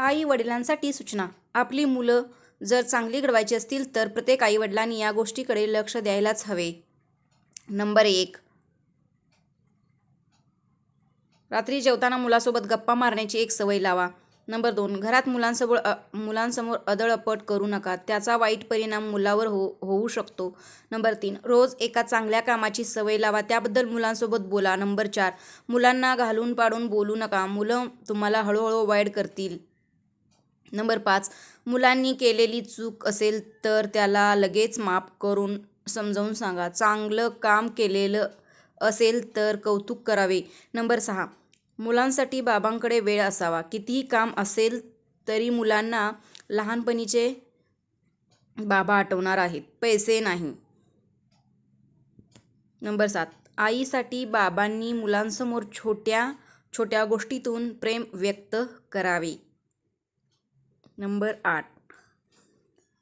आई वडिलांसाठी सूचना. आपली मुलं जर चांगली घडवायची असतील तर प्रत्येक आईवडिलांनी या गोष्टीकडे लक्ष द्यायलाच हवे. नंबर एक. रात्री जेवताना मुलासोबत गप्पा मारण्याची एक सवय लावा. नंबर दोन. घरात मुलांसमोर मुलांसमोर अदळअपट करू नका. त्याचा वाईट परिणाम मुलावर हो होऊ शकतो. नंबर तीन. रोज एका चांगल्या कामाची सवय लावा. त्याबद्दल मुलांसोबत बोला. नंबर चार. मुलांना घालून पाडून बोलू नका. मुलं तुम्हाला हळूहळू वाईट करतील. नंबर पाच मुलांनी केलेली चूक असेल तर त्याला लगेच माफ करून समजावून सांगा. चांगलं काम केलेलं असेल तर कौतुक करावे. नंबर सहा मुलांसाठी बाबांकडे वेळ असावा. कितीही काम असेल तरी मुलांना लहानपणीचे बाबा आठवणार आहेत. पैसे नाही. नंबर सात आईसाठी बाबांनी मुलांसमोर छोट्या छोट्या गोष्टीतून प्रेम व्यक्त करावे. नंबर आठ.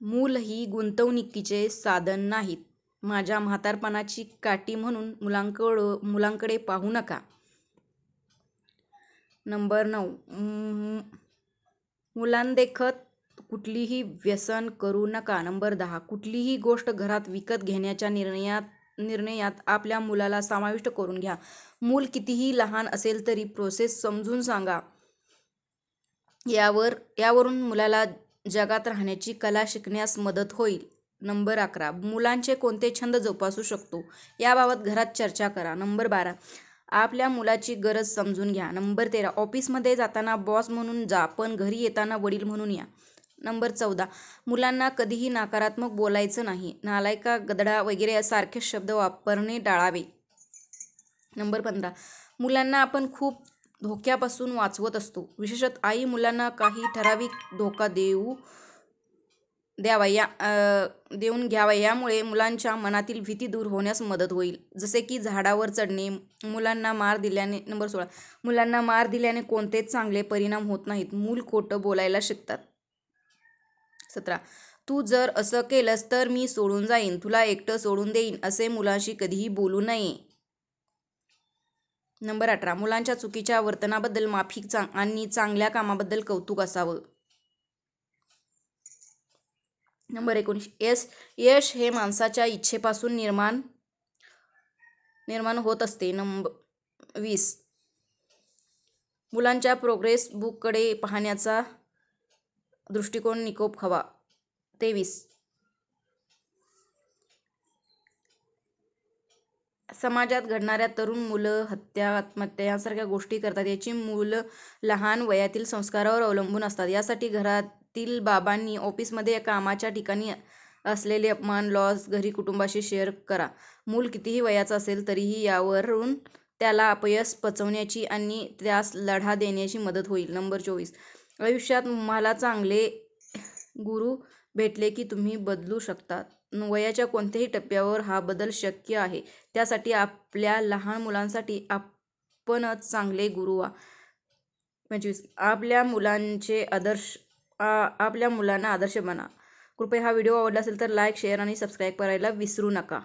मूल ही गुंतवणुकीचे साधन नाहीत. माझ्या म्हातारपणाची काठी म्हणून मुलांकड मुलांकडे पाहू नका. नंबर नऊ. मुलांदेखत कुठलीही व्यसन करू नका. नंबर दहा. कुठलीही गोष्ट घरात विकत घेण्याच्या निर्णयात निर्णयात आपल्या मुलाला समाविष्ट करून घ्या. मूल कितीही लहान असेल तरी प्रोसेस समजून सांगा. यावर यावरून मुलाला जगात राहण्याची कला शिकण्यास मदत होईल. नंबर अकरा. मुलांचे कोणते छंद जोपासू शकतो? याबाबत घरात चर्चा करा. नंबर बारा. आपल्या मुलाची गरज समजून घ्या. नंबर तेरा. ऑफिसमध्ये जाताना बॉस म्हणून जा पण घरी येताना वडील म्हणून या. नंबर चौदा. मुलांना कधीही नकारात्मक बोलायचं नाही. नालायका गदडा वगैरे सारखे शब्द वापरणे टाळावे. नंबर पंधरा. मुलांना आपण खूप धोक्यापासून वाचवत असतो. विशेषत आई मुलांना काही ठराविक धोका देऊ द्यावा या देऊन घ्यावा यामुळे मुलांच्या मनातील भीती दूर होण्यास मदत होईल. जसे की झाडावर चढणे मुलांना मार दिल्याने नंबर सोळा मुलांना मार दिल्याने कोणतेच चांगले परिणाम होत नाहीत मूल खोटं बोलायला शिकतात. सतरा तू जर असं केलंस तर मी सोडून जाईन तुला एकटं सोडून देईन असे मुलांशी कधीही बोलू नये. नंबर अठरा. मुलांच्या चुकीच्या वर्तनाबद्दल माफी चांग आणि चांगल्या कामाबद्दल कौतुक असावं. नंबर एकोणीस. यश यश हे माणसाच्या इच्छेपासून निर्माण निर्माण होत असते. नंबर वीस. मुलांच्या प्रोग्रेस बुककडे पाहण्याचा दृष्टिकोन निकोप हवा तेवीस. समाजात घडणाऱ्या तरुण मुलं हत्या आत्महत्या यासारख्या गोष्टी करतात. याची मुलं लहान वयातील संस्कारावर अवलंबून असतात. यासाठी घरातील बाबांनी ऑफिसमध्ये कामाच्या ठिकाणी असलेले अपमान लॉस घरी कुटुंबाशी शेअर करा. मूल कितीही वयाचं असेल तरीही यावरून त्याला अपयश पचवण्याची आणि त्यास लढा देण्याची मदत होईल. नंबर चोवीस. आयुष्यात तुम्हाला चांगले गुरु भेटले की तुम्ही बदलू शकता वयाच्या कोणत्याही टप्प्यावर हा बदल शक्य आहे. त्यासाठी आपल्या लहान मुलांसाठी आपणच चांगले गुरु व्हा. पंचवीस आपल्या मुलांचे आदर्श आ- आपल्या मुलांना आदर्श बना. कृपया हा व्हिडिओ आवडला असेल तर लाईक शेअर आणि सबस्क्राईब करायला विसरू नका.